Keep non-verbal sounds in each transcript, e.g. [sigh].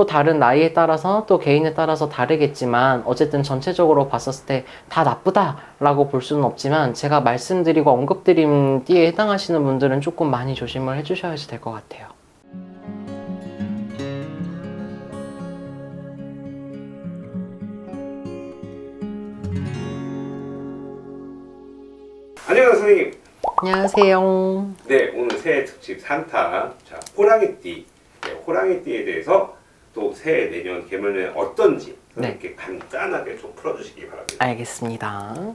또 다른 나이에 따라서 또 개인에 따라서 다르겠지만 어쨌든 전체적으로 봤었을 때 다 나쁘다라고 볼 수는 없지만 제가 말씀드리고 언급드린 띠에 해당하시는 분들은 조금 많이 조심을 해주셔야지 될 것 같아요. 안녕하세요 선생님. 안녕하세요. 네 오늘 새해 특집 산타 자 호랑이띠 네, 호랑이띠에 대해서 또 새해 내년 개면에 어떤지 네. 이렇게 간단하게 좀 풀어주시기 바랍니다. 알겠습니다.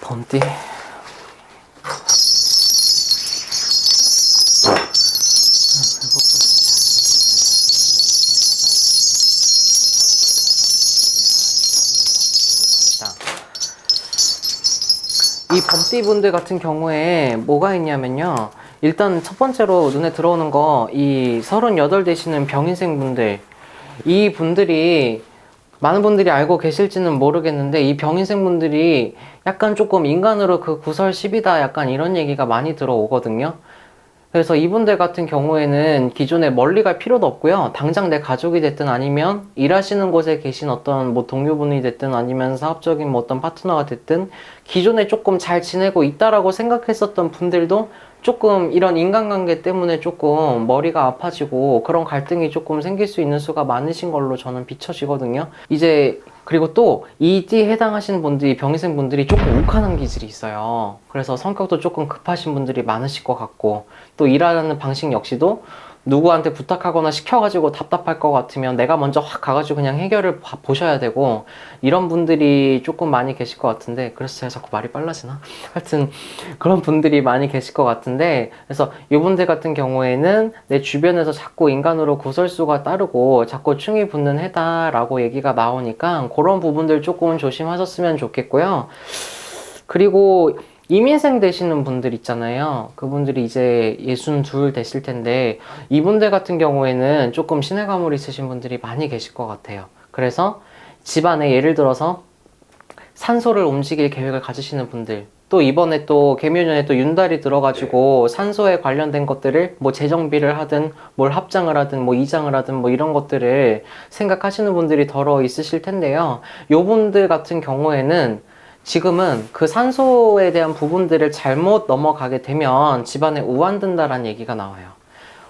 범띠. 이 범띠 분들 같은 경우에 뭐가 있냐면요. 일단 첫 번째로 눈에 들어오는 거 이 38 되시는 병인생 분들 이 분들이 많은 분들이 알고 계실지는 모르겠는데 이 병인생 분들이 약간 조금 인간으로 그 구설십이다 약간 이런 얘기가 많이 들어오거든요. 그래서 이분들 같은 경우에는 기존에 멀리 갈 필요도 없고요. 당장 내 가족이 됐든 아니면 일하시는 곳에 계신 어떤 뭐 동료분이 됐든 아니면 사업적인 뭐 어떤 파트너가 됐든 기존에 조금 잘 지내고 있다라고 생각했었던 분들도 조금 이런 인간관계 때문에 조금 머리가 아파지고 그런 갈등이 조금 생길 수 있는 수가 많으신 걸로 저는 비춰지거든요. 이제 그리고 또 이 띠에 해당하시는 분들이 병의생 분들이 조금 욱하는 기질이 있어요. 그래서 성격도 조금 급하신 분들이 많으실 것 같고 또 일하는 방식 역시도 누구한테 부탁하거나 시켜가지고 답답할 것 같으면 내가 먼저 확 가가지고 그냥 해결을 봐- 보셔야 되고 이런 분들이 조금 많이 계실 것 같은데 그래서 제가 자꾸 말이 빨라지나? [laughs] 하여튼 그런 분들이 많이 계실 것 같은데 그래서 이분들 같은 경우에는 내 주변에서 자꾸 인간으로 구설수가 따르고 자꾸 충이 붙는 해다라고 얘기가 나오니까 그런 부분들 조금 조심하셨으면 좋겠고요. 그리고 이민생 되시는 분들 있잖아요. 그분들이 이제 예순 둘 되실 텐데 이분들 같은 경우에는 조금 신의 가물 있으신 분들이 많이 계실 것 같아요. 그래서 집안에 예를 들어서 산소를 움직일 계획을 가지시는 분들 또 이번에 또 개묘년에 또 윤달이 들어가지고 산소에 관련된 것들을 뭐 재정비를 하든 뭘 합장을 하든 뭐 이장을 하든 뭐 이런 것들을 생각하시는 분들이 더러 있으실 텐데요. 요 분들 같은 경우에는 지금은 그 산소에 대한 부분들을 잘못 넘어가게 되면 집안에 우환된다라는 얘기가 나와요.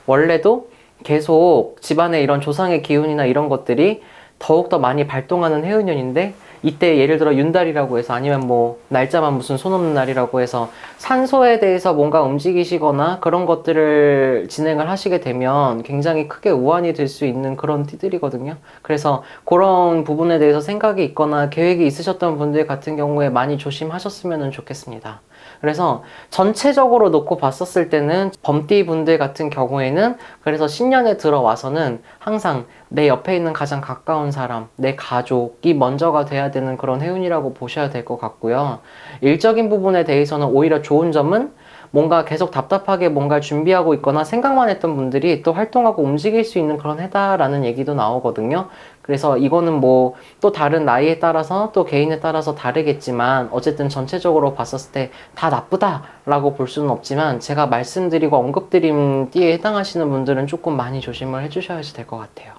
원래도 계속 집안에 이런 조상의 기운이나 이런 것들이 더욱더 많이 발동하는 해운년인데 이때 예를 들어 윤달이라고 해서 아니면 뭐 날짜만 무슨 손 없는 날이라고 해서 산소에 대해서 뭔가 움직이시거나 그런 것들을 진행을 하시게 되면 굉장히 크게 우환이 될 수 있는 그런 띠들이거든요. 그래서 그런 부분에 대해서 생각이 있거나 계획이 있으셨던 분들 같은 경우에 많이 조심하셨으면 좋겠습니다. 그래서 전체적으로 놓고 봤었을 때는 범띠 분들 같은 경우에는 그래서 신년에 들어와서는 항상 내 옆에 있는 가장 가까운 사람, 내 가족이 먼저가 돼야 되는 그런 해운이라고 보셔야 될 것 같고요. 일적인 부분에 대해서는 오히려 좋은 점은 뭔가 계속 답답하게 뭔가 준비하고 있거나 생각만 했던 분들이 또 활동하고 움직일 수 있는 그런 해다라는 얘기도 나오거든요. 그래서 이거는 뭐 또 다른 나이에 따라서 또 개인에 따라서 다르겠지만 어쨌든 전체적으로 봤었을 때 다 나쁘다라고 볼 수는 없지만 제가 말씀드리고 언급드린 띠에 해당하시는 분들은 조금 많이 조심을 해주셔야지 될 것 같아요.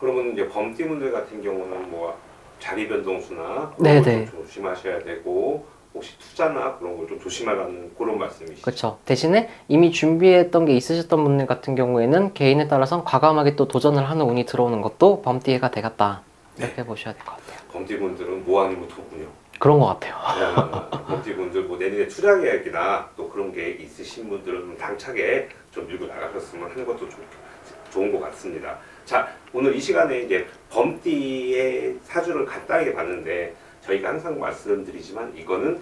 그러면 이제 범띠 분들 같은 경우는 뭐 자리 변동수나 네네. 걸좀 조심하셔야 되고 혹시 투자나 그런 걸 좀 조심하라는 그런 말씀이시죠? 그렇죠. 대신에 이미 준비했던 게 있으셨던 분들 같은 경우에는 개인에 따라서 과감하게 또 도전을 하는 운이 들어오는 것도 범띠해가 되겠다. 이렇게 보셔야 될 것 같아요. 범띠분들은 뭐 아니면 도군요. 그런 것 같아요. 범띠분들 뭐 내년에 투자 계획이나 또 그런 게 있으신 분들은 좀 당차게 좀 밀고 나가셨으면 하는 것도 좀 좋은 것 같습니다. 자 오늘 이 시간에 이제 범띠의 사주를 간단하게 봤는데 저희가 항상 말씀드리지만 이거는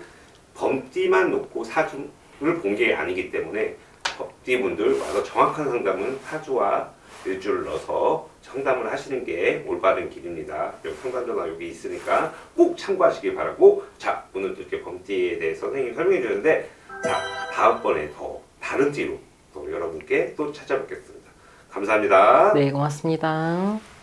범띠만 놓고 사주를 본 게 아니기 때문에 범띠분들 와서 정확한 상담은 사주와 일주를 넣어서 상담을 하시는 게 올바른 길입니다. 여기 상담 전화 여기 있으니까 꼭 참고하시길 바라고 자 오늘 이렇게 범띠에 대해서 선생님이 설명해 주셨는데 자 다음번에 더 다른 띠로 또 여러분께 또 찾아뵙겠습니다. 감사합니다. 네, 고맙습니다.